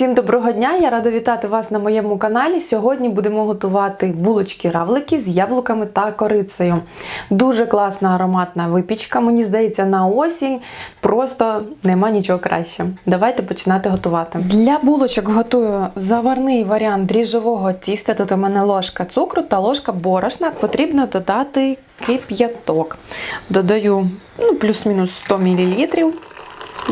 Всім доброго дня! Я рада вітати вас на моєму каналі. Сьогодні будемо готувати булочки-равлики з яблуками та корицею. Дуже класна ароматна випічка. Мені здається, на осінь просто нема нічого краще. Давайте починати готувати. Для булочок готую заварний варіант дріжджового тіста. Тут у мене ложка цукру та ложка борошна. Потрібно додати кип'яток. Додаю ну, плюс-мінус 100 мл.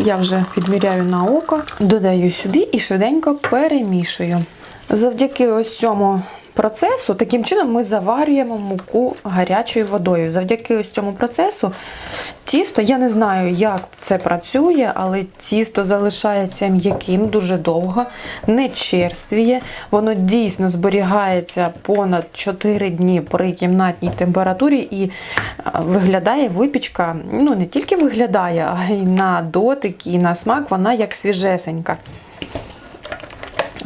Я вже відміряю на око, додаю сюди і швиденько перемішую. Завдяки ось цьому процесу, таким чином ми заварюємо муку гарячою водою. Завдяки ось цьому процесу тісто, я не знаю, як це працює, але тісто залишається м'яким дуже довго, не черствіє. Воно дійсно зберігається понад 4 дні при кімнатній температурі і виглядає випічка, ну не тільки виглядає, а й на дотик і на смак вона як свіжесенька.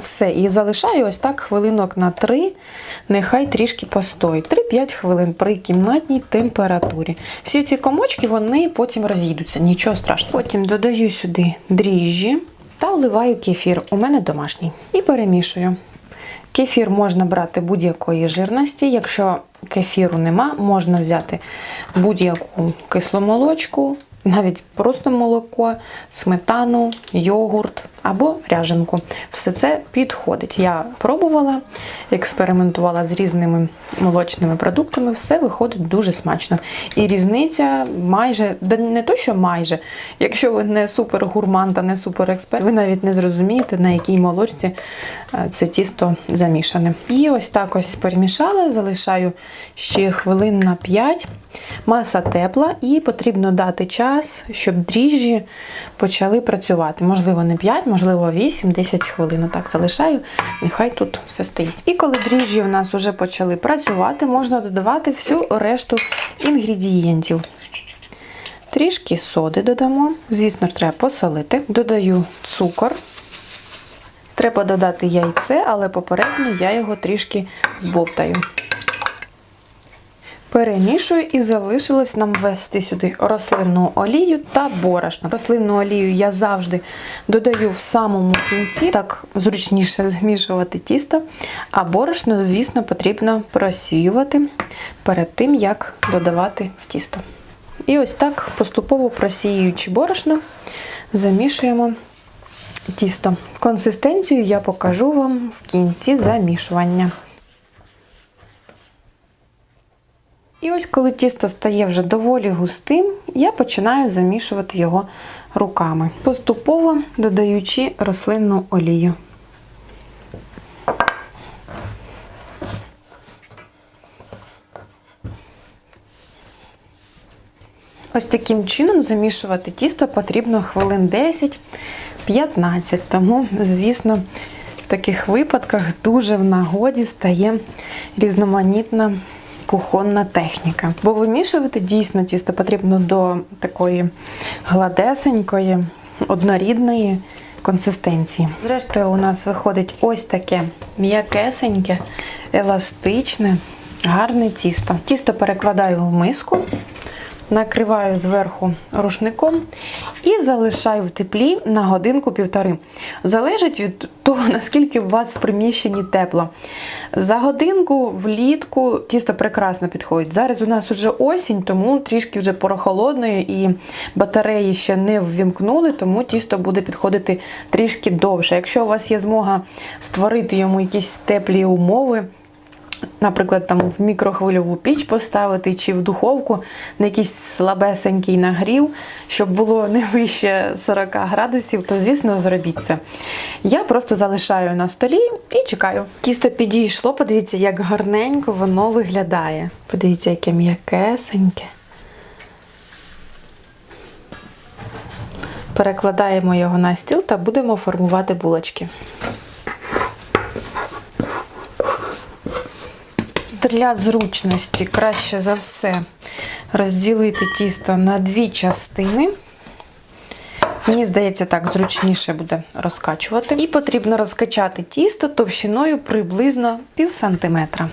Все, і залишаю ось так хвилинок на 3, нехай трішки постоїть. 3-5 хвилин при кімнатній температурі. Всі ці комочки вони потім розійдуться, нічого страшного. Потім додаю сюди дріжджі та вливаю кефір. У мене домашній. І перемішую. Кефір можна брати будь-якої жирності. Якщо кефіру нема, можна взяти будь-яку кисломолочку, навіть просто молоко, сметану, йогурт або ряженку. Все це підходить. Я пробувала, експериментувала з різними молочними продуктами, все виходить дуже смачно. І різниця майже, да не то, що майже, якщо ви не супер гурман та не супер експерт, ви навіть не зрозумієте, на якій молочці е, це тісто замішане. І ось так ось перемішала, залишаю ще хвилин на 5. Маса тепла, і потрібно дати час, щоб дріжджі почали працювати. Можливо, не 5, можливо, 8-10 хвилин. Так залишаю, нехай тут все стоїть. І коли дріжджі у нас вже почали працювати, можна додавати всю решту інгредієнтів. Трішки соди додамо. Звісно ж, треба посолити. Додаю цукор. Треба додати яйце, але попередньо я його трішки збовтаю. Перемішую і залишилось нам ввести сюди рослинну олію та борошно. Рослинну олію я завжди додаю в самому кінці, так зручніше змішувати тісто, а борошно, звісно, потрібно просіювати перед тим, як додавати в тісто. І ось так, поступово просіюючи борошно, замішуємо тісто. Консистенцію я покажу вам в кінці замішування. І ось коли тісто стає вже доволі густим, я починаю замішувати його руками, поступово додаючи рослинну олію. Ось таким чином замішувати тісто потрібно хвилин 10-15. Тому, звісно, в таких випадках дуже в нагоді стає різноманітна кухонна техніка. Бо вимішувати дійсно тісто потрібно до такої гладесенької, однорідної консистенції. Зрештою, у нас виходить ось таке м'якесеньке, еластичне, гарне тісто. Тісто перекладаю в миску. Накриваю зверху рушником і залишаю в теплі на годинку-півтори. Залежить від того, наскільки у вас в приміщенні тепло. За годинку влітку тісто прекрасно підходить. Зараз у нас вже осінь, тому трішки вже прохолодною і батареї ще не ввімкнули, тому тісто буде підходити трішки довше. Якщо у вас є змога створити йому якісь теплі умови, Наприклад, там в мікрохвильову піч поставити чи в духовку на якийсь слабесенький нагрів, щоб було не вище 40 градусів, то, звісно, зробіть це. Я просто залишаю на столі і чекаю. Тісто підійшло, подивіться, як гарненько воно виглядає. Подивіться, яке м'якесеньке. Перекладаємо його на стіл та будемо формувати булочки. Для зручності краще за все розділити тісто на дві частини. Мені здається, так зручніше буде розкачувати. І потрібно розкачати тісто товщиною приблизно пів сантиметра.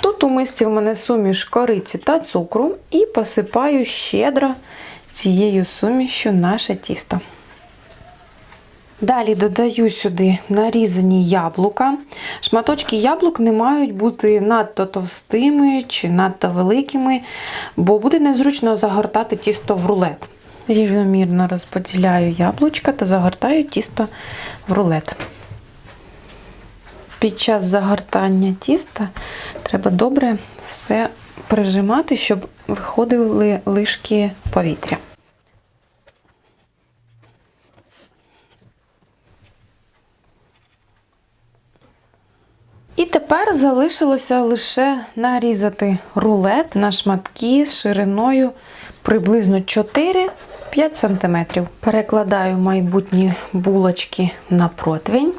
Тут у мисці в мене суміш кориці та цукру і посипаю щедро цією сумішю наше тісто. Далі додаю сюди нарізані яблука. Шматочки яблук не мають бути надто товстими чи надто великими, бо буде незручно загортати тісто в рулет. Рівномірно розподіляю яблучка та загортаю тісто в рулет. Під час загортання тіста треба добре все прижимати, щоб виходили лишки повітря. І тепер залишилося лише нарізати рулет на шматки з шириною приблизно 4-5 см. Перекладаю майбутні булочки на противень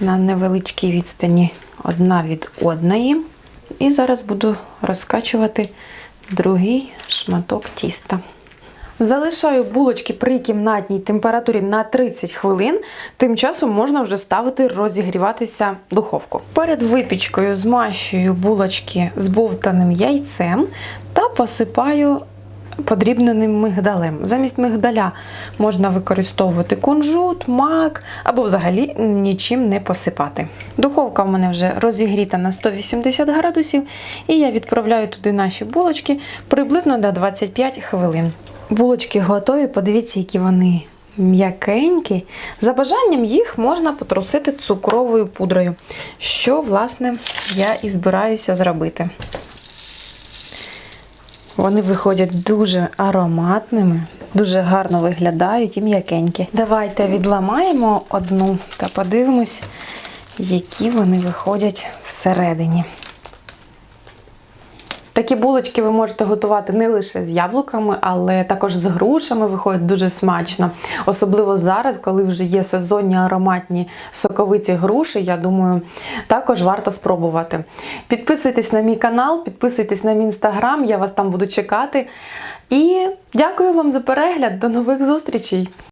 на невеличкій відстані одна від одної. І зараз буду розкачувати другий шматок тіста. Залишаю булочки при кімнатній температурі на 30 хвилин. Тим часом можна вже ставити розігріватися духовку. Перед випічкою змащую булочки з бовтаним яйцем та посипаю подрібненим мигдалем. Замість мигдаля можна використовувати кунжут, мак або взагалі нічим не посипати. Духовка в мене вже розігріта на 180 градусів, і я відправляю туди наші булочки приблизно на 25 хвилин. Булочки готові, подивіться, які вони м'якенькі. За бажанням їх можна потрусити цукровою пудрою, що, власне, я і збираюся зробити. Вони виходять дуже ароматними, дуже гарно виглядають і м'якенькі. Давайте відламаємо одну та подивимось, які вони виходять всередині. Такі булочки ви можете готувати не лише з яблуками, але також з грушами виходить дуже смачно. Особливо зараз, коли вже є сезонні ароматні соковиті груші, я думаю, також варто спробувати. Підписуйтесь на мій канал, підписуйтесь на мій інстаграм, я вас там буду чекати. І дякую вам за перегляд. До нових зустрічей!